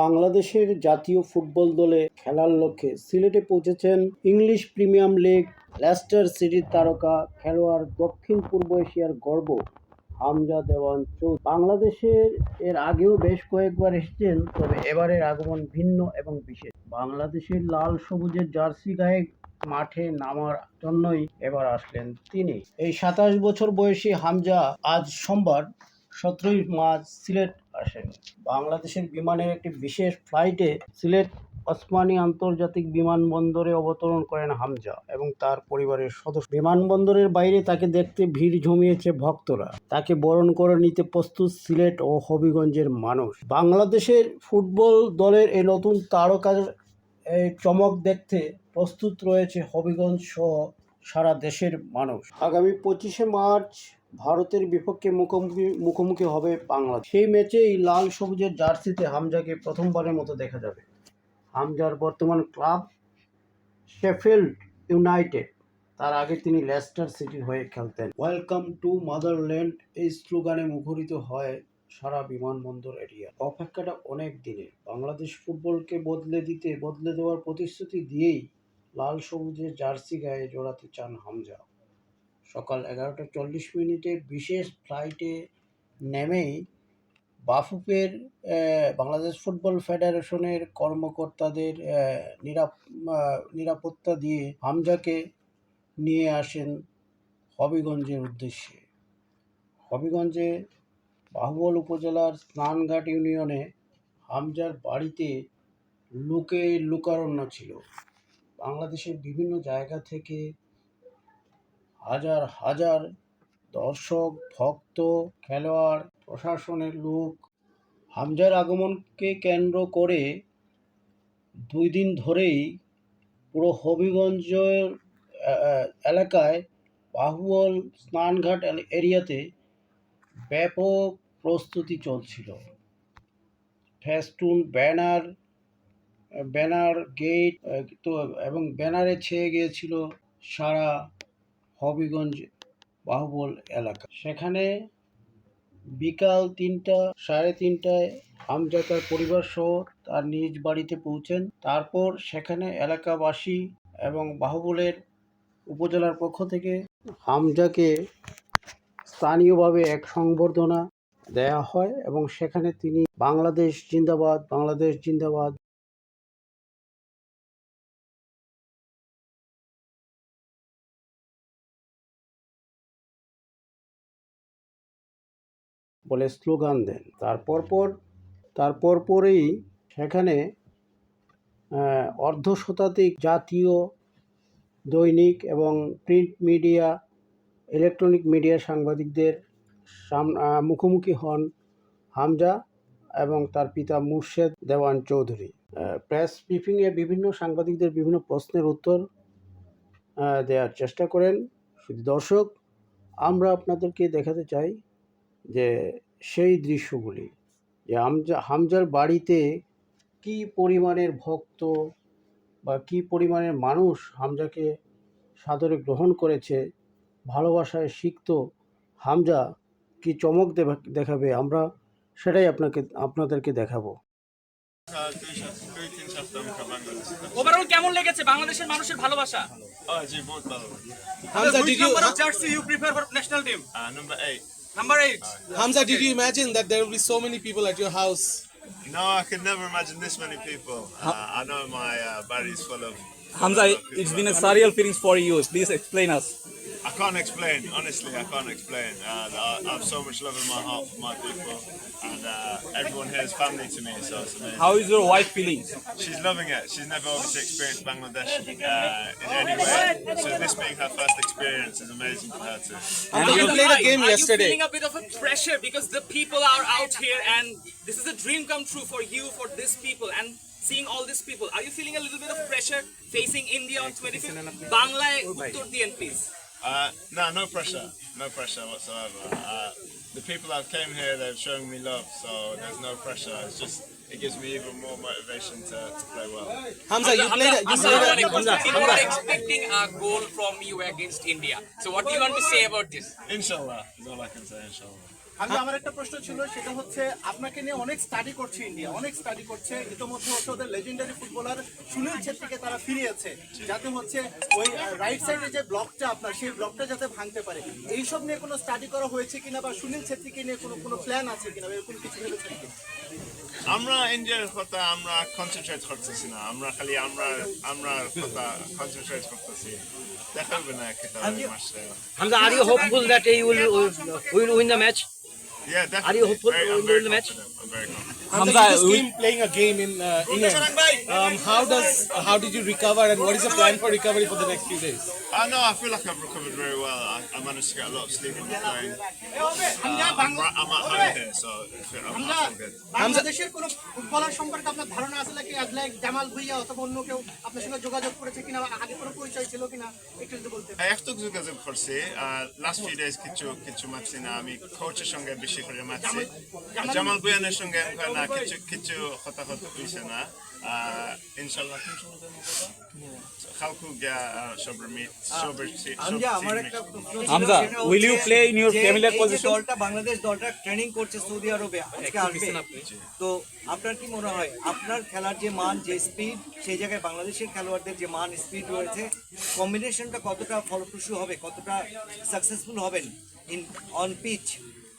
বাংলাদেশের জাতীয় ফুটবল দলে খেলার লক্ষ্যে সিলেটে পৌঁছেছেন ইংলিশ প্রিমিয়াম লিগ লেস্টার সিটির তারকা খেলোয়াড় দক্ষিণ পূর্ব এশিয়ার গর্ব হামজা দেওয়ান চৌধুরী। বাংলাদেশের এর আগেও বেশ কয়েকবার এসেছেন, তবে এবারের আগমন ভিন্ন এবং বিশেষ। বাংলাদেশের লাল সবুজের জার্সি গায়ে মাঠে নামার জন্যই এবার আসলেন তিনি। এই সাতাশ বছর বয়সী হামজা আজ সোমবার সতেরোই মার্চ সিলেট আসেন। বাংলাদেশের বিমানের একটি বিশেষ ফ্লাইটে সিলেট ওসমানী আন্তর্জাতিক বিমানবন্দরে অবতরণ করেন হামজা এবং তার পরিবারের সদস্য। বিমানবন্দরের বাইরে তাকে দেখতে ভিড় জমিয়েছে ভক্তরা। তাকে বরণ করে নিতে প্রস্তুত সিলেট ও হবিগঞ্জের মানুষ। বাংলাদেশের ফুটবল দলের এই নতুন তারকার চমক দেখতে প্রস্তুত রয়েছে হবিগঞ্জ সহ সারা দেশের মানুষ। আগামী পঁচিশে মার্চ ভারতের বিপক্ষে মুখোমুখি মুখোমুখি হবে বাংলাদেশ। সেই ম্যাচেই লাল সবুজের জার্সিতে হামজাকে প্রথমবারের মতো দেখা যাবে। হামজার বর্তমান ক্লাব শেফিল্ড ইউনাইটেড। তার আগে তিনি লেস্টার সিটির হয়ে খেলতেন। ওয়েলকাম টু মাদারল্যান্ড এই স্লোগানে মুখরিত হয় সারা বিমানবন্দর এরিয়া। অপেক্ষাটা অনেক দিনের। বাংলাদেশ ফুটবলকে বদলে দিতে, বদলে দেওয়ার প্রতিশ্রুতি দিয়েই লাল সবুজের জার্সি গায়ে জড়াতে চান হামজা। সকাল এগারোটা চল্লিশ মিনিটে বিশেষ ফ্লাইটে নেমেই বাফুফের বাংলাদেশ ফুটবল ফেডারেশনের কর্মকর্তাদের নিরাপ নিরাপত্তা দিয়ে হামজাকে নিয়ে আসেন হবিগঞ্জের উদ্দেশ্যে। হবিগঞ্জে বাহুবল উপজেলার স্নানঘাট ইউনিয়নে হামজার বাড়িতে লুকে লুকারণ্য ছিল। বাংলাদেশের বিভিন্ন জায়গা থেকে হাজার হাজার দর্শক ভক্ত খেলোয়াড় প্রশাসনের লোক হামজার আগমনকে কেন্দ্র করে দুই দিন ধরেই পুরো হবিগঞ্জ আহ, এলাকায় বাহুবল স্নানঘাট এরিয়াতে ব্যাপক প্রস্তুতি চলছিল। ফেস্টুন ব্যানার ব্যানার গেট তো এবং ব্যানারে ছেয়ে গিয়েছিল সারা হবিগঞ্জ বাহুবল এলাকা। সেখানে বিকাল তিনটা, সাড়ে তিনটায় হামজা তার পরিবার সহ তার নিজ বাড়িতে পৌঁছেন। তারপর সেখানে এলাকাবাসী এবং বাহুবলের উপজেলার পক্ষ থেকে হামজাকে স্থানীয়ভাবে এক সংবর্ধনা দেয়া হয় এবং সেখানে তিনি বাংলাদেশ জিন্দাবাদ বাংলাদেশ জিন্দাবাদ বলে স্লোগান দেন। তারপর পর তারপর পরেই সেখানে আহ, অর্ধশতাধিক জাতীয় দৈনিক এবং প্রিন্ট মিডিয়া ইলেকট্রনিক মিডিয়া সাংবাদিকদের মুখোমুখি হন হামজা এবং তার পিতা মুর্শেদ দেওয়ান চৌধুরী। প্রেস ব্রিফিংয়ে বিভিন্ন সাংবাদিকদের বিভিন্ন প্রশ্নের উত্তর দেওয়ার চেষ্টা করেন। শুধু দর্শক আমরা আপনাদেরকে দেখাতে চাই যে সেই দৃশ্যগুলি যে হামজা হামজার বাড়িতে কি পরিমাণের ভক্ত বা কি পরিমাণের মানুষ হামজাকে সাদরে গ্রহণ করেছে ভালোবাসায় শিখত হামজা কি চমক দেখাবে আমরা সেটাই আপনাকে আপনাদেরকে দেখাবো. ওভারঅল কেমন লেগেছে বাংলাদেশের মানুষের ভালোবাসা জি বহুত ভালো of jersey you prefer for national team? Uh, number eight. Hamza, did you imagine that there will be so many people at your house? No, I could never imagine this many people. Uh, I know my uh, body's full of. Hamza, it's been a surreal feelings for you. Please explain us. I can't explain. Honestly, I can't explain. Uh, I, I have so much love in my heart for my people, and uh, everyone here is family to me. So it's amazing. How is your wife feeling? She's loving it. She's never obviously experienced Bangladesh uh, in any way. So this being her first experience is amazing for her too. Hamza, you played a Are- game are yesterday. you feeling a bit of a pressure because the people are out here and this is a dream come true for you, for these people and seeing all these people. Are you feeling a little bit of pressure facing India on 25th? Bangla uttor diyen please. Uh, no, no pressure. No pressure whatsoever. Uh, the people that came here, they've shown me love, so there's no pressure. It's just, it gives me even more motivation to, to play well. Hamza, you played. A, you played a, People are expecting a goal from you against India. So what do you want to say about this? Inshallah, is all I can say, inshallah. আমি আমার একটা প্রশ্ন ছিল সেটা হচ্ছে আপনাকে নিয়ে অনেক স্টাডি করছে ইন্ডিয়া অনেক স্টাডি করছে। ইতিমধ্যে হচ্ছে ওদের লেজেন্ডারি ফুটবলার সুনীল ছেত্রীকে তারা ফিরিয়েছে যাতে হচ্ছে ওই রাইট সাইডে যে ব্লকটা আপনার সেই ব্লকটা যাতে ভাঙতে পারে। এইসব নিয়ে কোনো স্টাডি করা হয়েছে কিনা বা সুনীল ছেত্রীকে নিয়ে কোনো কোনো প্ল্যান আছে কিনা এরকম কিছু ভেবেছেন আমরা ইন্ডিয়ার কথা আমরা কনসেন্ট্রেট করতেছি না। আমরা খালি আমরা আমরা কথা কনসেন্ট্রেট করতেছি। দেখা হবে না একটা মাসে are you hopeful that you will will win the match? Yeah, definitely. Are you hopeful Very- to I'm win the match? I'm very confident. Hamza, you just came playing a game in uh, England. Um, how does how did you recover and what is your plan for recovery for the next few days? I know. I feel like I've recovered very well. I, managed to get a lot of sleep on the plane. Uh, I'm, I'm at home here, so I I'm, I good. বাংলাদেশের কোনো footballer সম্পর্কে আপনার ধারণা আছে নাকি? Like Jamal Bhuiyan অথবা অন্য কেউ আপনার সঙ্গে যোগাযোগ করেছে কিনা আগে কোনো পরিচয় ছিল কিনা? একটু যদি বলতে একটু যোগাযোগ করছি। লাস্ট ফিউ ডেজ কিছু কিছু মারছি না আমি কোচের সঙ্গে বেশি করে মারছি জামাল বুয়ানের সঙ্গে না কিছু কিছু কথা হইছে না। কোন সময় খালকু গিয়া মিট সবার আমার একটা হামজা? দলটা বাংলাদেশ দলটা ট্রেনিং করছে সৌদি আরবে আজকে আসবে। তো আপনার কি মনে হয় আপনার খেলার যে মান যে স্পিড সেই জায়গায় বাংলাদেশের খেলোয়াড়দের যে মান স্পিড রয়েছে কম্বিনেশনটা কতটা ফলপ্রসূ হবে কতটা সাকসেসফুল হবেন in on pitch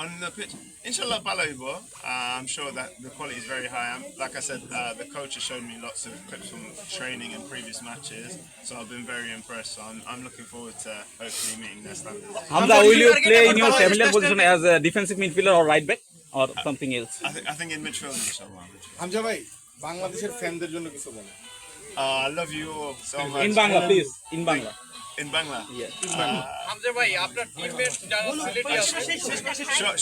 On the pitch, inshallah, Balaibo. Uh, I'm sure that the quality is very high. I'm, like I said, uh, the coach has shown me lots of clips from training and previous matches, so I've been very impressed. So I'm, I'm looking forward to hopefully meeting their standards. Hamza, will you play in your familiar position as a defensive midfielder or right back or something else? I think, I think in midfield, inshallah. Hamza ভাই বাংলাদেশের ফ্যানদের জন্য কিছু বলেন Uh, I love you all so much. In Bangla, please. In Bangla. In Bangla. Yeah. Hamza ভাই আপনার teammate যারা সিলেটে আছে।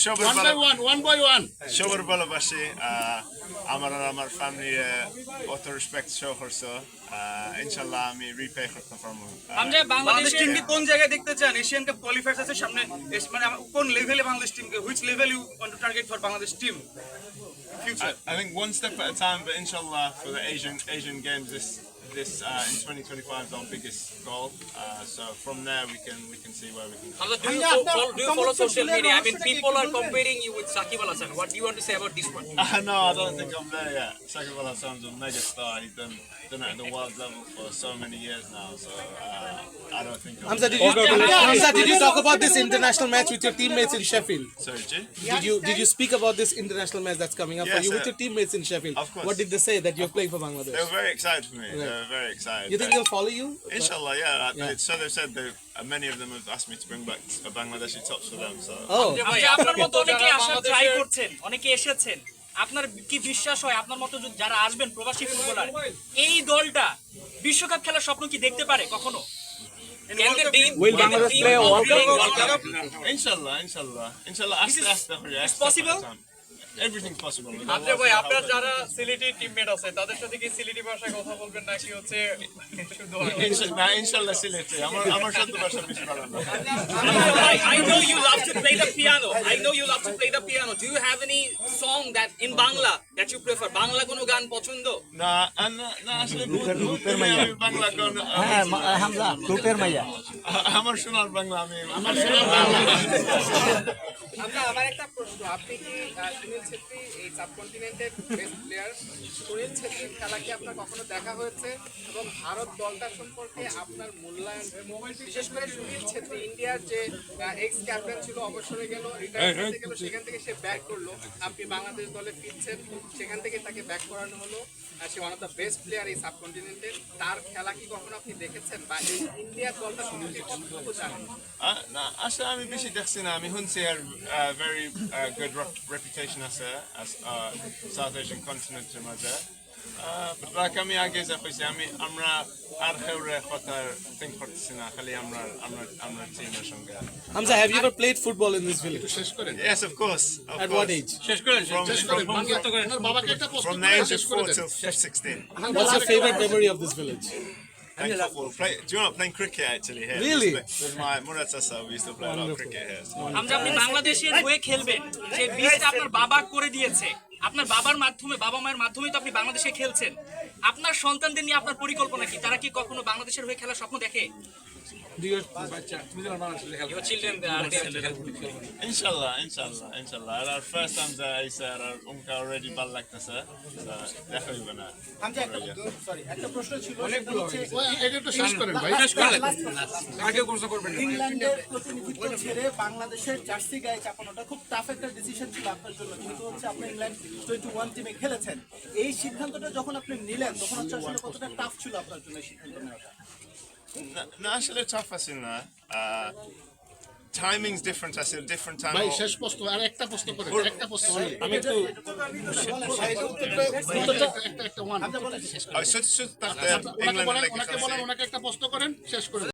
সবার ভালো- ওয়ান ওয়ান বাই ওয়ান সবার ভালোবাসি আমার আর আমার ফ্যামিলি অত রেসপেক্ট শো করছ আহ, ইনশাল্লাহ আমি রিপে করতে পারব। আমরা বাংলাদেশ টিমকে কোন জায়গায় দেখতে চান? এশিয়ান কাপ কোয়ালিফায়ার্স আছে সামনে মানে কোন লেভেলে বাংলাদেশ টিমকে which level you want to target for Bangladesh team future I, I think one step at a time, but inshallah for the Asian Asian Games this this uh, in 2025 is our biggest goal. Uh, so from there we can we can see where we can. Go. Do you, follow, do you follow social media? I mean, people are comparing you with Sakib Al What do you want to say about this one? Uh, no, I don't think I'm there yet. Sakib Al is a mega star. He's done done it at the world level for so many years now. So uh, I don't think. I'm Hamza, did there. you, Hamza, did you talk about this international match with your teammates in Sheffield? Sorry, G? Did you did you speak about this international match that's coming up for Yes, you with sir. your teammates in Sheffield? Of course. What did they say that you're playing for Bangladesh? They were very excited for me. They Right. were very excited. You think They- they'll follow you? Inshallah, yeah. Yeah. They, so they've said they, uh, many of them have asked me to bring back a Bangladeshi tops for them. So Oh. আপনি আপনার মতো অনেকে আসার try করছেন অনেকে এসেছেন আপনার কি বিশ্বাস হয় আপনার মতো যারা আসবেন প্রবাসী ফুটবলার এই দলটা বিশ্বকাপ খেলার স্বপ্ন কি দেখতে পারে কখনো ইনশাল্লাহ ইনশাল্লাহ ইনশাল্লাহ Will can possible. with আচ্ছা ভাই আপনার যারা সিলেটি টিমমেট আছে তাদের সাথে কি সিলেটি ভাষায় কথা বলবেন নাকি হচ্ছে শুধু Inshallah, nah, আমার আমার সদ্য ভাষা বেশি ভালো না। I, I know you love to play the piano. I know you love to play the piano. Do you have any song that in Bangla that you prefer? Bangla কোনো গান পছন্দ? না, না, না, আসলে বহুত- বহুত বাংলা গান, আহ, Hamza, Tuter Maya. আমার সোনার বাংলা আমি আমার আমরা আমার একটা প্রশ্ন। আপনি কি সুনীল ছেত্রী এই সাবকন্টিনেন্টের বেস্ট প্লেয়ার সুনীল ছেত্রীর খেলা কি আপনার কখনো দেখা হয়েছে? এবং ভারত দলটা সম্পর্কে আপনার মূল্যায়ন? বিশেষ করে সুনীল ছেত্রী ইন্ডিয়ার যে এক্স ক্যাপ্টেন ছিল অবসরে গেল রিটায়ার গেল সেখান থেকে সে ব্যাক করল। আপনি বাংলাদেশ দলে ফিরছেন সেখান থেকে তাকে ব্যাক করানো হলো। সে one of the best player এই সাবকন্টিনেন্টের তার খেলা কি কখনো আপনি দেখেছেন? বা ইন্ডিয়ার দলটা সম্পর্কে কতটুকু জানেন? না, আসলে আমি বেশি দেখছি না। আমি শুনছি আর a very good rep reputation as a as a South Asian continent matter. say I mean, I'm not هر خبر خطر think for سینا خلی امرا امرا امرا تیم شنگه Hamza, have you ever played football in this village? Yes, of course. Of At what age? From, from, from, from 9 to 4 till 16. What's your favorite memory of this village? Playing football. Play, do you know, playing cricket actually here. Really? With my Muratasa, we used to play a lot of cricket here. So. আমরা আপনি বাংলাদেশের হয়ে খেলবেন যে বীজটা আপনার বাবা করে দিয়েছে আপনার বাবার মাধ্যমে বাবা মায়ের মাধ্যমে তো আপনি বাংলাদেশে খেলছেন আপনার সন্তানদের নিয়ে আপনার পরিকল্পনা কি তারা কি কখনো বাংলাদেশের হয়ে খেলার স্বপ্ন দেখে Inshallah, inshallah, inshallah. At our first time there, I said our umka already bal লাগতেছে so definitely gonna আমি যে একটা সরি একটা প্রশ্ন ছিল সেটা হচ্ছে ইংল্যান্ডের প্রতিনিধিত্ব ছেড়ে বাংলাদেশের জার্সি গায়ে চাপানোটা খুব টাফ একটা ডিসিশন ছিল আপনার জন্য। যেহেতু হচ্ছে আপনি ইংল্যান্ড টোয়েন্টি ওয়ান টিমে খেলেছেন। এই সিদ্ধান্তটা যখন আপনি নিলেন তখন হচ্ছে আসলে কতটা টাফ ছিল আপনার জন্য সিদ্ধান্ত নেওয়াটা? না না আসলে tough আছে না। timing's different আছে different time ভাই শেষ প্রশ্ন আর একটা প্রশ্ন করে একটা প্রশ্ন আমি একটু একটা একটা ওয়ান আপনি বলেন। শেষ that uh, ওনাকে বলেন ওনাকে একটা প্রশ্ন করেন শেষ